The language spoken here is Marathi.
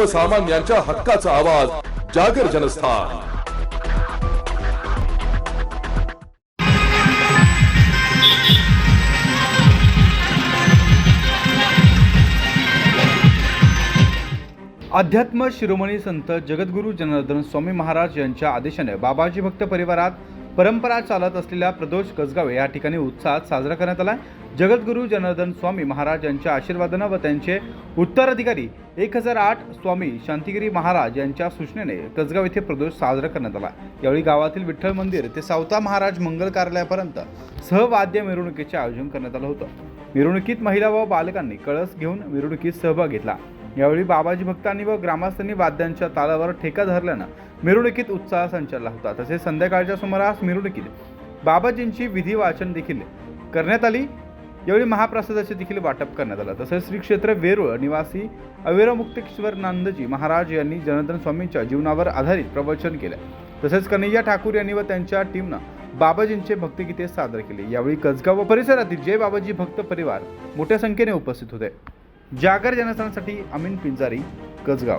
सर्वसामान्यांच्या हक्काचा आवाज जागर जनस्थान. अध्यात्म शिरोमणी संत जगद्गुरू जनार्दन स्वामी महाराज यांच्या आदेशाने बाबाजी भक्त परिवारात परंपरा चालत असलेल्या प्रदोष कसगावे या ठिकाणी उत्साहात साजरा करण्यात आला जगद्गुरू जनार्दन स्वामी महाराज यांच्या आशीर्वादानं व त्यांचे उत्तराधिकारी एक हजार आठ स्वामी शांतिगिरी महाराज यांच्या सूचनेने कसगाव येथे प्रदोष साजरा करण्यात आला. यावेळी गावातील विठ्ठल मंदिर ते सावता महाराज मंगल कार्यालयापर्यंत सहवाद्य मिरवणुकीचे आयोजन करण्यात आलं होतं. मिरवणुकीत महिला व बालकांनी कळस घेऊन मिरवणुकीत सहभाग घेतला. यावेळी बाबाजी भक्तांनी व ग्रामस्थांनी वाद्यांच्या तालावर ठेका धरल्यानं मिरवणुकीत उत्साह संचारला होता. तसेच संध्याकाळच्या सुमारास मिरवणुकीत बाबाजींची विधी वाचन देखील करण्यात आली. यावेळी महाप्रसादाचे देखील वाटप करण्यात आलं. तसेच श्री क्षेत्र वेरूळ निवासी अविरमुक्तेश्वर नांदजी महाराज यांनी जनार्दन स्वामींच्या जीवनावर आधारित प्रवचन केलं. तसेच कन्हैया ठाकूर यांनी व त्यांच्या टीमनं बाबाजींचे भक्तगीते सादर केले. यावेळी कसगाव व परिसरातील जय बाबाजी भक्त परिवार मोठ्या संख्येने उपस्थित होते. जागर जनस्थानासाठी अमीन पिंजारी कसगाव.